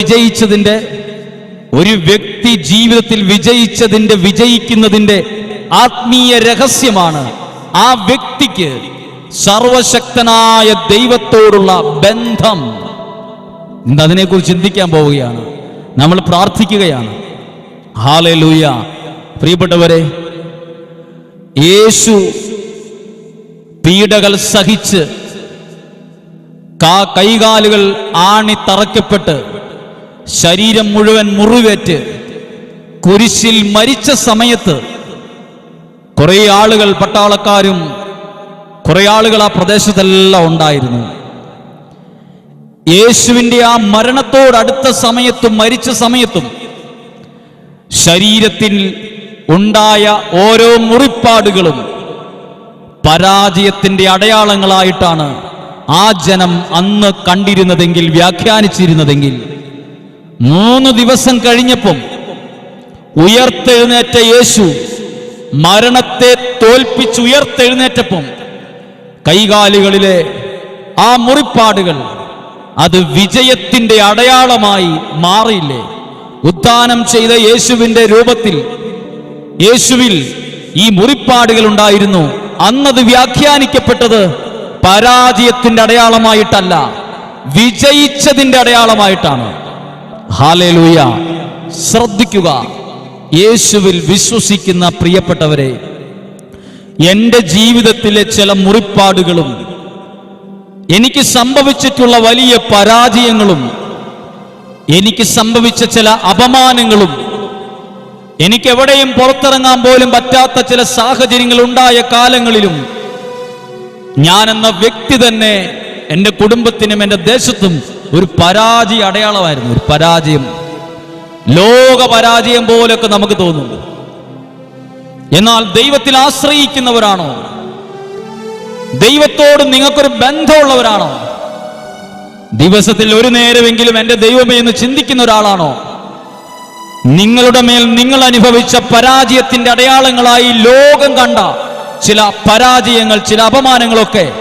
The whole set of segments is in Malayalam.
വിജയിച്ചതിന്റെ ഒരു വ്യക്തി ജീവിതത്തിൽ വിജയിച്ചതിന്റെ വിജയിക്കുന്നതിന്റെ ആത്മീയ രഹസ്യമാണ് ആ വ്യക്തിക്ക് സർവശക്തനായ ദൈവത്തോടുള്ള ബന്ധം. ഇന്ന് അതിനെക്കുറിച്ച് ചിന്തിക്കാൻ പോവുകയാണ്. നമ്മൾ പ്രാർത്ഥിക്കുകയാണ്. ഹാലേ ലൂയ പ്രിയപ്പെട്ടവരെ യേശു പീഡകൾ സഹിച്ച് കാ കൈകാലുകൾ ആണി തറയ്ക്കപ്പെട്ട് ശരീരം മുഴുവൻ മുറിവേറ്റ്. കുരിശിൽ മരിച്ച സമയത്ത് കുറെ ആളുകൾ പട്ടാളക്കാരും കുറെ ആളുകൾ ആ പ്രദേശത്തെല്ലാം ഉണ്ടായിരുന്നു. യേശുവിന്റെ ആ മരണത്തോടടുത്ത സമയത്തും മരിച്ച സമയത്തും ശരീരത്തിൽ ഉണ്ടായ ഓരോ മുറിപ്പാടുകളും പരാജയത്തിന്റെ അടയാളങ്ങളായിട്ടാണ് ആ ജനം അന്ന് കണ്ടിരുന്നതെങ്കിൽ വ്യാഖ്യാനിച്ചിരുന്നതെങ്കിൽ മൂന്ന് ദിവസം കഴിഞ്ഞപ്പം ഉയർത്തെഴുന്നേറ്റ യേശു മരണത്തെ തോൽപ്പിച്ച് ഉയർത്തെഴുന്നേറ്റപ്പം കൈകാലുകളിലെ ആ മുറിപ്പാടുകൾ അത് വിജയത്തിന്റെ അടയാളമായി മാറിയില്ലേ? ഉദ്ധാനം ചെയ്ത യേശുവിന്റെ രൂപത്തിൽ യേശുവിൽ ഈ മുറിപ്പാടുകൾ ഉണ്ടായിരുന്നു. അന്നത് വ്യാഖ്യാനിക്കപ്പെട്ടത് പരാജയത്തിന്റെ അടയാളമായിട്ടല്ല വിജയിച്ചതിന്റെ അടയാളമായിട്ടാണ്. ഹാലേലൂയ. ശ്രദ്ധിക്കുക. യേശുവിൽ വിശ്വസിക്കുന്ന പ്രിയപ്പെട്ടവരെ എന്റെ ജീവിതത്തിലെ ചില മുറിപ്പാടുകളും എനിക്ക് സംഭവിച്ചിട്ടുള്ള വലിയ പരാജയങ്ങളും എനിക്ക് സംഭവിച്ച ചില അപമാനങ്ങളും എനിക്ക് എവിടെയും പുറത്തിറങ്ങാൻ പോലും പറ്റാത്ത ചില സാഹചര്യങ്ങൾ ഉണ്ടായ കാലങ്ങളിലും ഞാൻ എന്ന വ്യക്തി തന്നെ എന്റെ കുടുംബത്തിനും എന്റെ ദേശത്തും ഒരു പരാജയ അടയാളമായിരുന്നു. ഒരു പരാജയം. ലോക പരാജയം പോലൊക്കെ നമുക്ക് തോന്നുന്നു എന്നാൽ ദൈവത്തിൽ ആശ്രയിക്കുന്നവരാണോ? ദൈവത്തോട് നിങ്ങൾക്കൊരു ബന്ധമുള്ളവരാണോ? ദിവസത്തിൽ ഒരു നേരമെങ്കിലും എന്റെ ദൈവമേ എന്ന് ചിന്തിക്കുന്ന ഒരാളാണോ? നിങ്ങളുടെ മേൽ നിങ്ങൾ അനുഭവിച്ച പരാജയത്തിന്റെ അടയാളങ്ങളായി ലോകം കണ്ട ചില പരാജയങ്ങൾ ചില അപമാനങ്ങളൊക്കെ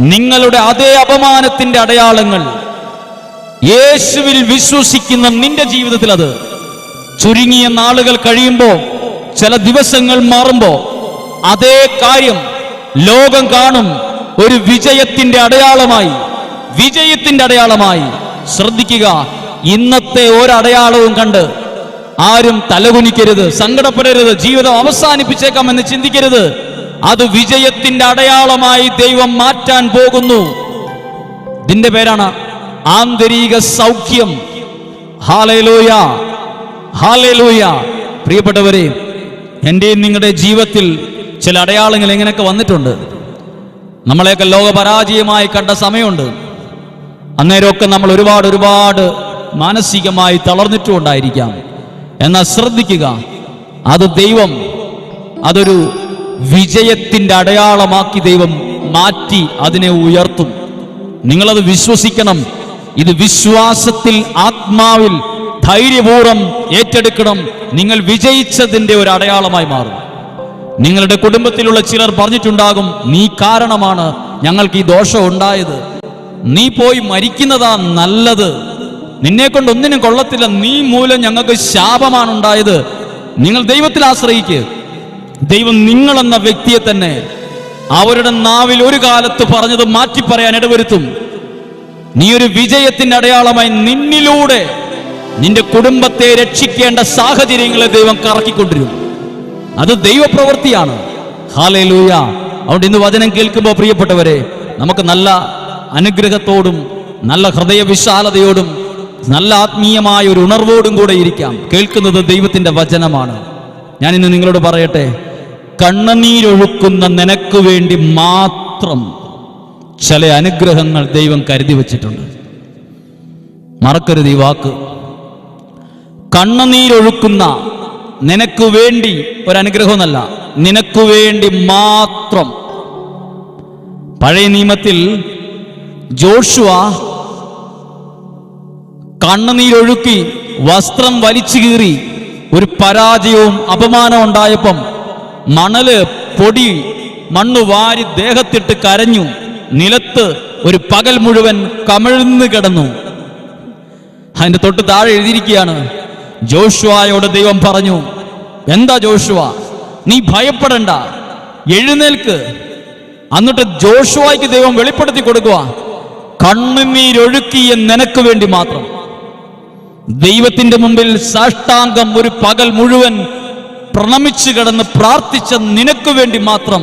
നിങ്ങളുടെ അതേ അപമാനത്തിന്റെ അടയാളങ്ങൾ യേശുവിൽ വിശ്വസിക്കുന്ന നിന്റെ ജീവിതത്തിൽ അത്. ചുരുങ്ങിയ നാളുകൾ കഴിയുമ്പോൾ ചില ദിവസങ്ങൾ മാറുമ്പോൾ അതേ കാര്യം ലോകം കാണും. ഒരു വിജയത്തിന്റെ അടയാളമായി വിജയത്തിന്റെ അടയാളമായി. ശ്രദ്ധിക്കുക ഇന്നത്തെ ഒരടയാളവും കണ്ട് ആരും തലകുനിക്കരുത് സങ്കടപ്പെടരുത് ജീവിതം അവസാനിപ്പിച്ചേക്കാം എന്ന് ചിന്തിക്കരുത്. അത് വിജയത്തിന്റെ അടയാളമായി ദൈവം മാറ്റാൻ പോകുന്നു. ഇതിന്റെ പേരാണ് ആന്തരിക സൗഖ്യം. ഹാലലൂയ ഹാലലൂയ പ്രിയപ്പെട്ടവരെ എന്റെയും നിങ്ങളുടെ ജീവിതത്തിൽ ചില അടയാളങ്ങൾ എങ്ങനെയൊക്കെ വന്നിട്ടുണ്ട്. നമ്മളെയൊക്കെ ലോകപരാജയമായി കണ്ട സമയമുണ്ട്. അന്നേരമൊക്കെ നമ്മൾ ഒരുപാട് ഒരുപാട് മാനസികമായി തളർന്നിട്ടുണ്ടായിരിക്കാം. എന്നാൽ ശ്രദ്ധിക്കുക അത് ദൈവം അതൊരു വിജയത്തിന്റെ അടയാളമാക്കി ദൈവം മാറ്റി അതിനെ ഉയർത്തും. നിങ്ങളത് വിശ്വസിക്കണം. ഇത് വിശ്വാസത്തിൽ ആത്മാവിൽ ധൈര്യപൂർവം ഏറ്റെടുക്കണം. നിങ്ങൾ വിജയിച്ചതിന്റെ ഒരു അടയാളമായി മാറും. നിങ്ങളുടെ കുടുംബത്തിലുള്ള ചിലർ പറഞ്ഞിട്ടുണ്ടാകും നീ കാരണമാണ് ഞങ്ങൾക്ക് ഈ ദോഷം ഉണ്ടായത്. നീ പോയി മരിക്കുന്നതാ നല്ലത്. നിന്നെ കൊണ്ട് ഒന്നിനും കൊള്ളത്തില്ല. നീ മൂലം ഞങ്ങൾക്ക് ശാപമാണ് ഉണ്ടായത് നിങ്ങൾ ദൈവത്തിൽ ആശ്രയിക്കുക ദൈവം നിങ്ങളെന്ന വ്യക്തിയെ തന്നെ അവരുടെ നാവിൽ ഒരു കാലത്ത് പറഞ്ഞത് മാറ്റി പറയാൻ ഇടവരുത്തും. നീ ഒരു വിജയത്തിന്റെ അടയാളമായി നിന്നിലൂടെ നിന്റെ കുടുംബത്തെ രക്ഷിക്കേണ്ട സാഹചര്യങ്ങളെ ദൈവം കറക്കിക്കൊണ്ടിരും. അത് ദൈവപ്രവൃത്തിയാണ്. ഹാലേ ലൂയ അതുകൊണ്ട് ഇന്ന് വചനം കേൾക്കുമ്പോൾ പ്രിയപ്പെട്ടവരെ നമുക്ക് നല്ല അനുഗ്രഹത്തോടും നല്ല ഹൃദയവിശാലതയോടും നല്ല ആത്മീയമായ ഒരു ഉണർവോടും കൂടെ ഇരിക്കാം. കേൾക്കുന്നത് ദൈവത്തിന്റെ വചനമാണ്. ഞാൻ നിങ്ങളോട് പറയട്ടെ കണ്ണുനീരൊഴുക്കുന്ന നിനക്ക് വേണ്ടി മാത്രം ചില അനുഗ്രഹങ്ങൾ ദൈവം കരുതി വച്ചിട്ടുണ്ട്. മറക്കരുത് ഈ വാക്ക്. കണ്ണുനീരൊഴുക്കുന്ന നിനക്ക് വേണ്ടി ഒരനുഗ്രഹമെന്നല്ല നിനക്ക് വേണ്ടി മാത്രം. പഴയ നിയമത്തിൽ ജോഷുവ കണ്ണുനീരൊഴുക്കി വസ്ത്രം വലിച്ചു കീറി ഒരു പരാജയവും അപമാനവും ഉണ്ടായപ്പം മണൽ പൊടി മണ്ണു വാരി ദേഹത്തിട്ട് കരഞ്ഞു. നിലത്ത് ഒരു പകൽ മുഴുവൻ കമിഴ്ന്ന് കിടന്നു. അതിന്റെ തൊട്ട് താഴെ എഴുതിയിരിക്കുകയാണ് ജോഷുവായോട് ദൈവം പറഞ്ഞു എന്താ ജോഷുവ? നീ ഭയപ്പെടണ്ട. എഴുന്നേൽക്ക്. എന്നിട്ട് ജോഷുവായ്ക്ക് ദൈവം വെളിപ്പെടുത്തി കൊടുക്കുക. കണ്ണുനീരൊഴുക്കിയ നിനക്ക് വേണ്ടി മാത്രം. ദൈവത്തിന്റെ മുമ്പിൽ സാഷ്ടാംഗം ഒരു പകൽ മുഴുവൻ പ്രണമിച്ചു കിടന്ന് പ്രാർത്ഥിച്ച നിനക്ക് വേണ്ടി മാത്രം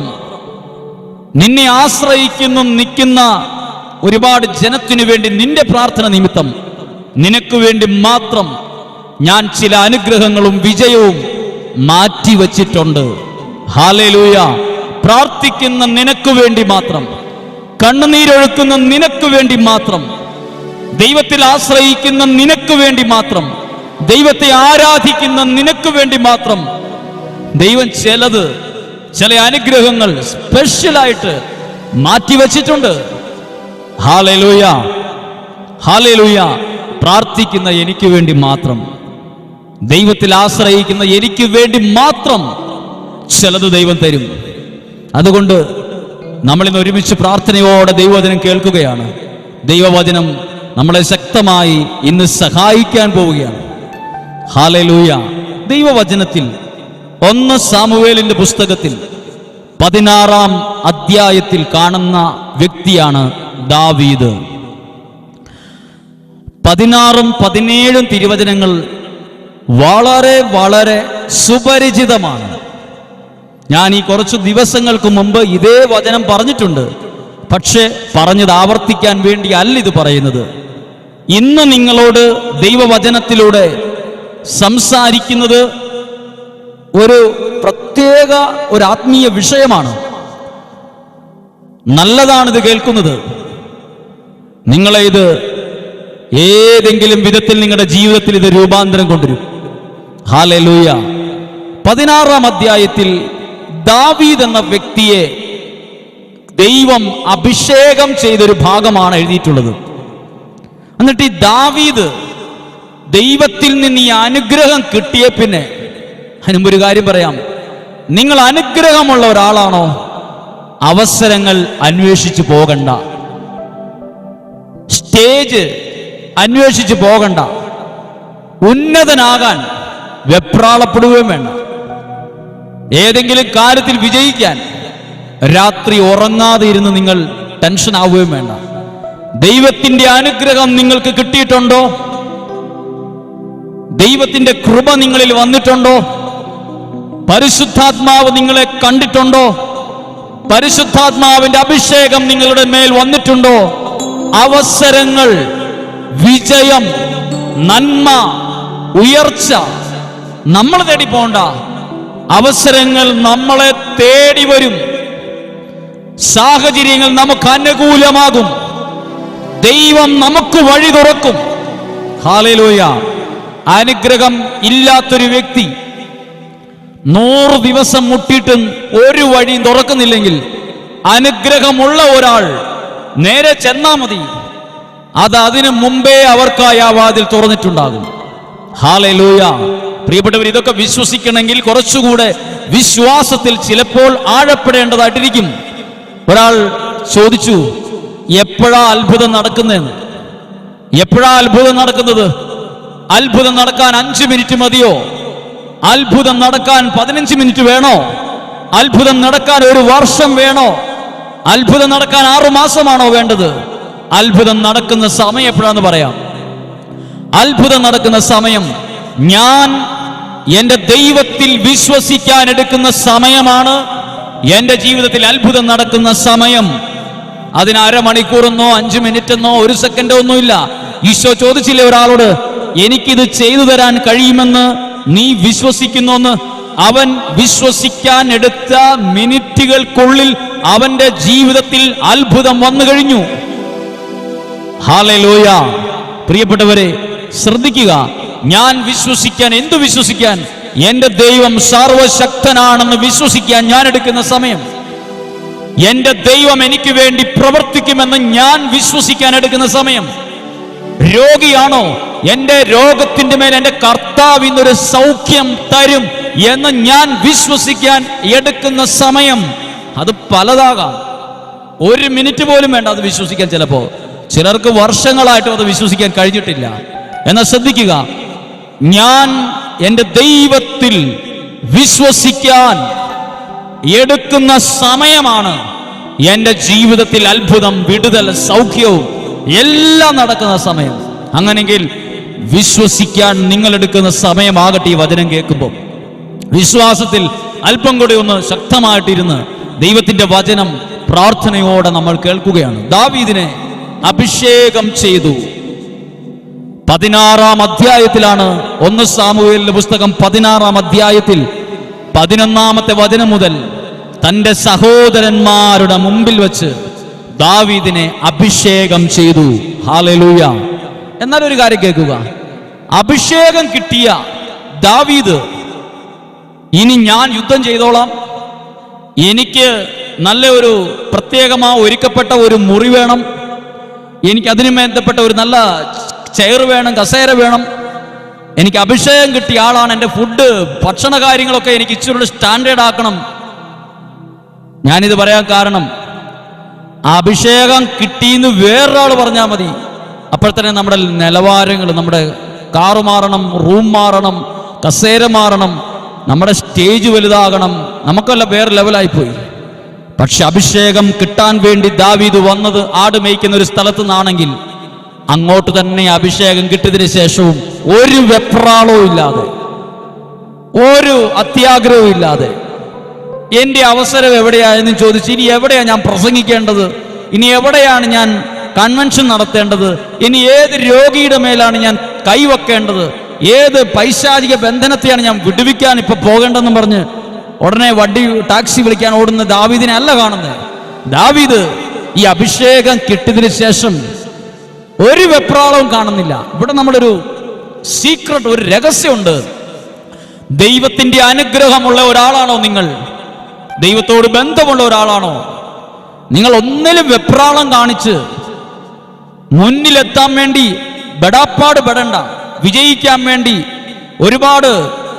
നിന്നെ ആശ്രയിക്കുന്നു നിൽക്കുന്ന ഒരുപാട് ജനത്തിനു വേണ്ടി നിന്റെ പ്രാർത്ഥന നിമിത്തം നിനക്ക് വേണ്ടി മാത്രം ഞാൻ ചില അനുഗ്രഹങ്ങളും വിജയവും മാറ്റിവച്ചിട്ടുണ്ട് ഹാലേലൂയ പ്രാർത്ഥിക്കുന്ന നിനക്ക് വേണ്ടി മാത്രം കണ്ണുനീരൊഴുക്കുന്ന നിനക്ക് വേണ്ടി മാത്രം ദൈവത്തിൽ ആശ്രയിക്കുന്ന നിനക്ക് വേണ്ടി മാത്രം ദൈവത്തെ ആരാധിക്കുന്ന നിനക്ക് വേണ്ടി മാത്രം ദൈവം ചിലത് ചില അനുഗ്രഹങ്ങൾ സ്പെഷ്യലായിട്ട് മാറ്റിവെച്ചിട്ടുണ്ട്. Hallelujah hallelujah. പ്രാർത്ഥിക്കുന്ന എനിക്ക് വേണ്ടി മാത്രം ദൈവത്തിൽ ആശ്രയിക്കുന്ന എനിക്ക് വേണ്ടി മാത്രം ചിലത് ദൈവം തരും. അതുകൊണ്ട് നമ്മളിന്ന് ഒരുമിച്ച് പ്രാർത്ഥനയോടെ ദൈവവചനം കേൾക്കുകയാണ്. ദൈവവചനം നമ്മളെ ശക്തമായി ഇന്ന് സഹായിക്കാൻ പോവുകയാണ്. ഹാലലൂയ. ദൈവവചനത്തിൽ ഒന്ന് സാമുവേലിന്റെ പുസ്തകത്തിൽ പതിനാറാം അധ്യായത്തിൽ കാണുന്ന വ്യക്തിയാണ് ദാവീദ്. പതിനാറും പതിനേഴും തിരുവചനങ്ങൾ വളരെ വളരെ സുപരിചിതമാണ്. ഞാൻ ഈ കുറച്ച് ദിവസങ്ങൾക്ക് മുമ്പ് ഇതേ വചനം പറഞ്ഞിട്ടുണ്ട്. പക്ഷേ പറഞ്ഞത് ആവർത്തിക്കാൻ വേണ്ടി അല്ല ഇത് പറയുന്നത്. ഇന്ന് നിങ്ങളോട് ദൈവവചനത്തിലൂടെ സംസാരിക്കുന്നത് ഒരു പ്രത്യേക ഒരു ആത്മീയ വിഷയമാണ്. നല്ലതാണ് ഇത് കേൾക്കുന്നത്. നിങ്ങളെ ഇത് ഏതെങ്കിലും വിധത്തിൽ നിങ്ങളുടെ ജീവിതത്തിൽ ഇത് രൂപാന്തരം കൊണ്ടുവരും. ഹാലെ ലൂയ പതിനാറാം അധ്യായത്തിൽ ദാവീദ് എന്ന വ്യക്തിയെ ദൈവം അഭിഷേകം ചെയ്തൊരു ഭാഗമാണ് എഴുതിയിട്ടുള്ളത്. എന്നിട്ട് ഈ ദാവീദ് ദൈവത്തിൽ നിന്ന് ഈ അനുഗ്രഹം കിട്ടിയ പിന്നെ അതിനുമ്പ് ഒരു കാര്യം പറയാം. നിങ്ങൾ അനുഗ്രഹമുള്ള ഒരാളാണോ? അവസരങ്ങൾ അന്വേഷിച്ചു പോകണ്ട. സ്റ്റേജ് അന്വേഷിച്ചു പോകണ്ട. ഉന്നതനാകാൻ വെപ്രാളപ്പെടുകയും വേണ്ട. ഏതെങ്കിലും കാര്യത്തിൽ വിജയിക്കാൻ രാത്രി ഉറങ്ങാതെ ഇരുന്ന് നിങ്ങൾ ടെൻഷൻ ആവുകയും വേണ്ട. ദൈവത്തിന്റെ അനുഗ്രഹം നിങ്ങൾക്ക് കിട്ടിയിട്ടുണ്ടോ? ദൈവത്തിന്റെ കൃപ നിങ്ങളിൽ വന്നിട്ടുണ്ടോ? പരിശുദ്ധാത്മാവ് നിങ്ങളെ കണ്ടിട്ടുണ്ടോ? പരിശുദ്ധാത്മാവിന്റെ അഭിഷേകം നിങ്ങളുടെ മേൽ വന്നിട്ടുണ്ടോ? അവസരങ്ങൾ വിജയം നന്മ ഉയർച്ച നമ്മൾ തേടി പോണ്ട. അവസരങ്ങൾ നമ്മളെ തേടി വരും. സാഹചര്യങ്ങൾ നമുക്ക് അനുകൂലമാകും. ദൈവം നമുക്ക് വഴി തുറക്കും. അനുഗ്രഹം ഇല്ലാത്തൊരു വ്യക്തി നൂറ് ദിവസം മുട്ടിയിട്ടും ഒരു വഴിയും തുറക്കുന്നില്ലെങ്കിൽ അനുഗ്രഹമുള്ള ഒരാൾ നേരെ ചെന്നാ മതി. അത് അതിനു മുമ്പേ അവർക്കായി ആ വാതിൽ തുറന്നിട്ടുണ്ടാകും. ഹാലൂയ പ്രിയപ്പെട്ടവർ ഇതൊക്കെ വിശ്വസിക്കണമെങ്കിൽ കുറച്ചുകൂടെ വിശ്വാസത്തിൽ ചിലപ്പോൾ ആഴപ്പെടേണ്ടതായിട്ടിരിക്കും. ഒരാൾ ചോദിച്ചു എപ്പോഴാ അത്ഭുതം നടക്കുന്നതെന്ന്? എപ്പോഴാ അത്ഭുതം നടക്കുന്നത്? അത്ഭുതം നടക്കാൻ അഞ്ച് മിനിറ്റ് മതിയോ? അത്ഭുതം നടക്കാൻ പതിനഞ്ച് മിനിറ്റ് വേണോ? അത്ഭുതം നടക്കാൻ ഒരു വർഷം വേണോ? അത്ഭുതം നടക്കാൻ ആറു മാസമാണോ വേണ്ടത്? അത്ഭുതം നടക്കുന്ന സമയം എപ്പോഴാന്ന് പറയാം. അത്ഭുതം നടക്കുന്ന സമയം ഞാൻ എന്റെ ദൈവത്തിൽ വിശ്വസിക്കാൻ എടുക്കുന്ന സമയമാണ്. എന്റെ ജീവിതത്തിൽ അത്ഭുതം നടക്കുന്ന സമയം. അതിന് അരമണിക്കൂറെന്നോ അഞ്ച് മിനിറ്റെന്നോ ഒരു സെക്കൻഡോ ഒന്നുമില്ല. ഈശോ ചോദിച്ചില്ലേ ഒരാളോട് എനിക്കിത് ചെയ്തു തരാൻ കഴിയുമെന്ന്? നീ വിശ്വസിക്കുന്നുവെന്ന് അവൻ വിശ്വസിക്കാൻ എടുത്ത മിനിറ്റുകൾക്കുള്ളിൽ അവന്റെ ജീവിതത്തിൽ അത്ഭുതം വന്നു കഴിഞ്ഞു. ഹാലലോയ. പ്രിയപ്പെട്ടവരെ ശ്രദ്ധിക്കുക. ഞാൻ വിശ്വസിക്കാൻ എന്തു വിശ്വസിക്കാൻ? എന്റെ ദൈവം സർവശക്തനാണെന്ന് വിശ്വസിക്കാൻ ഞാൻ എടുക്കുന്ന സമയം. എന്റെ ദൈവം എനിക്ക് വേണ്ടി പ്രവർത്തിക്കുമെന്ന് ഞാൻ വിശ്വസിക്കാൻ എടുക്കുന്ന സമയം. രോഗിയാണോ? എന്റെ രോഗത്തിന്റെ മേൽ എന്റെ കർത്താവ് ഇന്നൊരു സൗഖ്യം തരും എന്ന് ഞാൻ വിശ്വസിക്കാൻ എടുക്കുന്ന സമയം അത് പലതാകാം. ഒരു മിനിറ്റ് പോലും വേണ്ട അത് വിശ്വസിക്കാൻ ചിലപ്പോ ചിലർക്ക് വർഷങ്ങളായിട്ടും അത് വിശ്വസിക്കാൻ കഴിഞ്ഞിട്ടില്ല. എന്നാൽ ശ്രദ്ധിക്കുക ഞാൻ എന്റെ ദൈവത്തിൽ വിശ്വസിക്കാൻ എടുക്കുന്ന സമയമാണ് എന്റെ ജീവിതത്തിൽ അത്ഭുതം വിടുതൽ സൗഖ്യവും എല്ലാം നടക്കുന്ന സമയം. അങ്ങനെങ്കിൽ വിശ്വസിക്കാൻ നിങ്ങൾ എടുക്കുന്ന സമയമാകട്ടെ ഈ വചനം കേൾക്കുമ്പോൾ. വിശ്വാസത്തിൽ അല്പം കൂടി ഒന്ന് ശക്തമായിട്ടിരുന്ന് ദൈവത്തിന്റെ വചനം പ്രാർത്ഥനയോടെ നമ്മൾ കേൾക്കുകയാണ്. ദാവീദിനെ അഭിഷേകം ചെയ്തു. പതിനാറാം അധ്യായത്തിലാണ് ഒന്ന് സാമുവേലിന്റെ പുസ്തകം പതിനാറാം അധ്യായത്തിൽ പതിനൊന്നാമത്തെ വചനം മുതൽ തന്റെ സഹോദരന്മാരുടെ മുമ്പിൽ വെച്ച് ദാവീദിനെ അഭിഷേകം ചെയ്തു. ഹാലലൂയ. എന്നാൽ ഒരു കാര്യം കേൾക്കുക. അഭിഷേകം കിട്ടിയ ദാവീദ് ഇനി ഞാൻ യുദ്ധം ചെയ്തോളാം. എനിക്ക് നല്ല ഒരു പ്രത്യേകമാ ഒരുക്കപ്പെട്ട ഒരു മുറി വേണം. എനിക്ക് അതിനു ബന്ധപ്പെട്ട ഒരു നല്ല ചെയർ വേണം കസേര വേണം. എനിക്ക് അഭിഷേകം കിട്ടിയ ആളാണ്. എന്റെ ഫുഡ് ഭക്ഷണ കാര്യങ്ങളൊക്കെ എനിക്ക് ഇച്ചിരി സ്റ്റാൻഡേർഡ് ആക്കണം ഞാനിത് പറയാൻ കാരണം ആ അഭിഷേകം കിട്ടിയെന്ന് വേറൊരാൾ പറഞ്ഞാൽ മതി. അപ്പോൾ തന്നെ നമ്മുടെ നിലവാരങ്ങൾ നമ്മുടെ കാറ് മാറണം റൂം മാറണം കസേര മാറണം നമ്മുടെ സ്റ്റേജ് വലുതാകണം നമുക്കല്ല വേറെ ലെവലായിപ്പോയി. പക്ഷെ അഭിഷേകം കിട്ടാൻ വേണ്ടി ദാവീദ് വന്നത് ആട് മേയ്ക്കുന്ന ഒരു സ്ഥലത്തു നിന്നാണെങ്കിൽ അങ്ങോട്ട് തന്നെ അഭിഷേകം കിട്ടിയതിന് ശേഷവും ഒരു വെപ്രാളവും ഇല്ലാതെ ഒരു അത്യാഗ്രഹവും ഇല്ലാതെ എന്റെ അവസരം എവിടെയായെന്ന് ചോദിച്ചു ഇനി എവിടെയാണ് ഞാൻ പ്രസംഗിക്കേണ്ടത്? ഇനി എവിടെയാണ് ഞാൻ കൺവെൻഷൻ നടത്തേണ്ടത്? ഇനി ഏത് രോഗിയുടെ മേലാണ് ഞാൻ കൈവെക്കേണ്ടത്? ഏത് പൈശാചിക ബന്ധനത്തെയാണ് ഞാൻ വിടുവിക്കാൻ ഇപ്പൊ പോകേണ്ടതെന്ന് പറഞ്ഞ് ഉടനെ വണ്ടി ടാക്സി വിളിക്കാൻ ഓടുന്ന ദാവീദിനെ അല്ല കാണുന്നത്. ദാവീദ് ഈ അഭിഷേകം കിട്ടിയതിന് ശേഷം ഒരു വെപ്രാളവും കാണുന്നില്ല. ഇവിടെ നമ്മളൊരു സീക്രട്ട് ഒരു രഹസ്യമുണ്ട്. ദൈവത്തിന്റെ അനുഗ്രഹമുള്ള ഒരാളാണോ നിങ്ങൾ? ദൈവത്തോട് ബന്ധമുള്ള ഒരാളാണോ? നിങ്ങൾ ഒന്നിലും വെപ്രാളം കാണിച്ച് മുന്നിലെത്താൻ വേണ്ടി ബെടാപ്പാട് പെടണ്ട വിജയിക്കാൻ വേണ്ടി ഒരുപാട്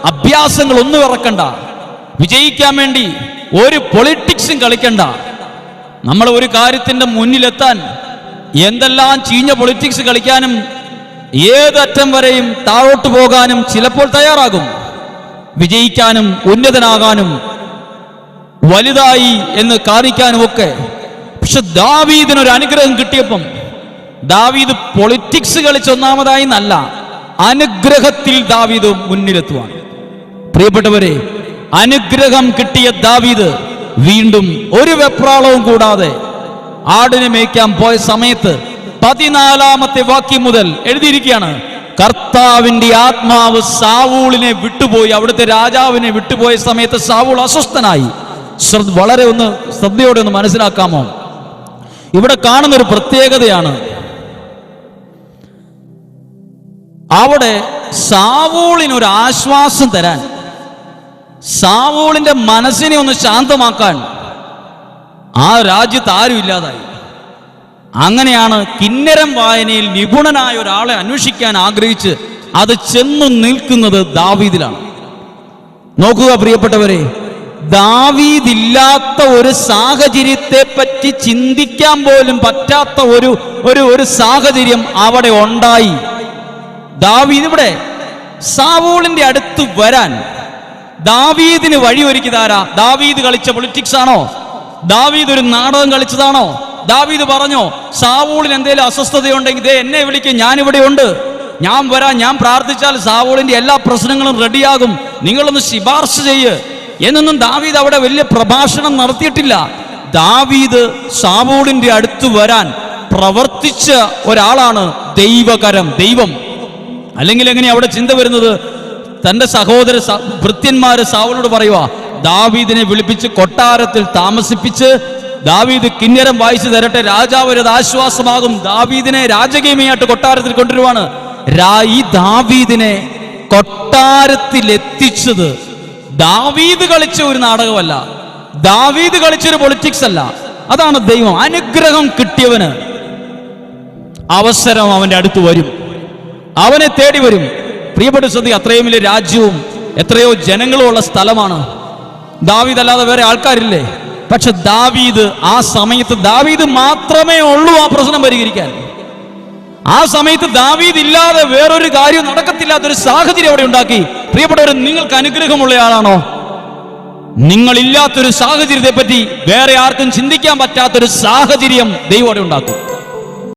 അഭ്യാസങ്ങൾ ഒന്നും ഇറക്കണ്ട വിജയിക്കാൻ വേണ്ടി ഒരു പൊളിറ്റിക്സും കളിക്കണ്ട. നമ്മൾ ഒരു കാര്യത്തിന്റെ മുന്നിലെത്താൻ എന്തെല്ലാം ചീഞ്ഞ പൊളിറ്റിക്സ് കളിക്കാനും ഏതറ്റം വരെയും താഴോട്ട് പോകാനും ചിലപ്പോൾ തയ്യാറാകും. വിജയിക്കാനും ഉന്നതനാകാനും വലുതായി എന്ന് കാണിക്കാനും ഒക്കെ പക്ഷെ ദാവീദിന് ഒരു അനുഗ്രഹം കിട്ടിയപ്പം ദാവീദ് പൊളിറ്റിക്സ് കളിച്ച് ഒന്നാമതായി എന്നല്ല അനുഗ്രഹത്തിൽ ദാവീദ് മുന്നിലെത്തുവാണ്. പ്രിയപ്പെട്ടവരെ അനുഗ്രഹം കിട്ടിയ ദാവീദ് വീണ്ടും ഒരു വെപ്രാളവും കൂടാതെ ആടിനെ മേയ്ക്കാൻ പോയ സമയത്ത് പതിനാലാമത്തെ വാക്യം മുതൽ എഴുതിയിരിക്കുകയാണ്. കർത്താവിന്റെ ആത്മാവ് സാവൂളിനെ വിട്ടുപോയി അവിടുത്തെ രാജാവിനെ വിട്ടുപോയ സമയത്ത് സാവൂൾ അസ്വസ്ഥനായി. വളരെ ഒന്ന് ശ്രദ്ധയോടെ ഒന്ന് മനസ്സിലാക്കാമോ? ഇവിടെ കാണുന്ന ഒരു പ്രത്യേകതയാണ്. അവിടെ സാവൂളിന് ഒരു ആശ്വാസം തരാൻ സാവൂളിന്റെ മനസ്സിനെ ഒന്ന് ശാന്തമാക്കാൻ ആ രാജ്യത്ത് ആരും ഇല്ലാതായി. അങ്ങനെയാണ് കിന്നരം വായനയിൽ നിപുണനായ ഒരാളെ അന്വേഷിക്കാൻ ആഗ്രഹിച്ച് അത് ചെന്നു നിൽക്കുന്നത് ദാവീദിലാണ്. നോക്കുക പ്രിയപ്പെട്ടവരെ ദാവീദില്ലാത്ത ഒരു സാഹചര്യത്തെ പറ്റി ചിന്തിക്കാൻ പോലും പറ്റാത്ത ഒരു ഒരു ഒരു സാഹചര്യം അവിടെ ഉണ്ടായി. ദാവീദ് ഇവിടെ സാവൂളിന്റെ അടുത്ത് വരാൻ. ദാവീദിന് വഴിയൊരുക്കിയതാരാ? ദാവീദ് കളിച്ച പൊളിറ്റിക്സ് ആണോ? ദാവീദ് ഒരു നാടകം കളിച്ചതാണോ? ദാവീദ് പറഞ്ഞോ സാവൂളിന് എന്തെങ്കിലും അസ്വസ്ഥതയുണ്ടെങ്കിൽ ദേ എന്നെ വിളിക്കും ഞാൻ ഇവിടെ ഉണ്ട്. ഞാൻ വരാം ഞാൻ പ്രാർത്ഥിച്ചാൽ സാവൂളിന്റെ എല്ലാ പ്രശ്നങ്ങളും റെഡിയാകും. നിങ്ങളൊന്ന് ശിപാർശ ചെയ്യ്. എന്നൊന്നും ദാവീദ് അവിടെ വലിയ പ്രഭാഷണം നടത്തിയിട്ടില്ല. ദാവീദ് സാവൂളിന്റെ അടുത്ത് വരാൻ പ്രവർത്തിച്ച ഒരാളാണ് ദൈവകരം ദൈവം. അല്ലെങ്കിൽ എങ്ങനെ അവിടെ ചിന്ത വരുന്നത്? തന്റെ സഹോദര ഭൃത്യന്മാര് സാവലോട് പറയുക ദാവീദിനെ വിളിപ്പിച്ച് കൊട്ടാരത്തിൽ താമസിപ്പിച്ച് ദാവീദ് കിന്നരം വായിച്ചു തരട്ടെ. രാജാവ് ഒരു ആശ്വാസമാകും ദാവീദിനെ രാജകീയമായിട്ട് കൊട്ടാരത്തിൽ കൊണ്ടുവരുവാണ്. ഈ ദാവീദിനെ കൊട്ടാരത്തിൽ എത്തിച്ചത് ദാവീദ് കളിച്ച ഒരു നാടകമല്ല. ദാവീദ് കളിച്ചൊരു പൊളിറ്റിക്സ് അല്ല. അതാണ് ദൈവം. അനുഗ്രഹം കിട്ടിയവന് അവസരം അവന്റെ അടുത്ത് വരും. അവനെ തേടി വരും. പ്രിയപ്പെട്ട ശ്രദ്ധ അത്രയും വലിയ രാജ്യവും എത്രയോ ജനങ്ങളും ഉള്ള സ്ഥലമാണ്. ദാവീദ് അല്ലാതെ വേറെ ആൾക്കാരില്ലേ? പക്ഷെ ദാവീദ് ആ സമയത്ത് ദാവീദ് മാത്രമേ ഉള്ളൂ ആ പ്രശ്നം പരിഹരിക്കാൻ. ആ സമയത്ത് ദാവീദ് ഇല്ലാതെ വേറൊരു കാര്യം നടക്കത്തില്ലാത്തൊരു സാഹചര്യം അവിടെ ഉണ്ടാക്കി. പ്രിയപ്പെട്ടവർ നിങ്ങൾക്ക് അനുഗ്രഹമുള്ള ആളാണോ? നിങ്ങളില്ലാത്തൊരു സാഹചര്യത്തെ പറ്റി വേറെ ആർക്കും ചിന്തിക്കാൻ പറ്റാത്തൊരു സാഹചര്യം ദൈവം ഉണ്ടാക്കും.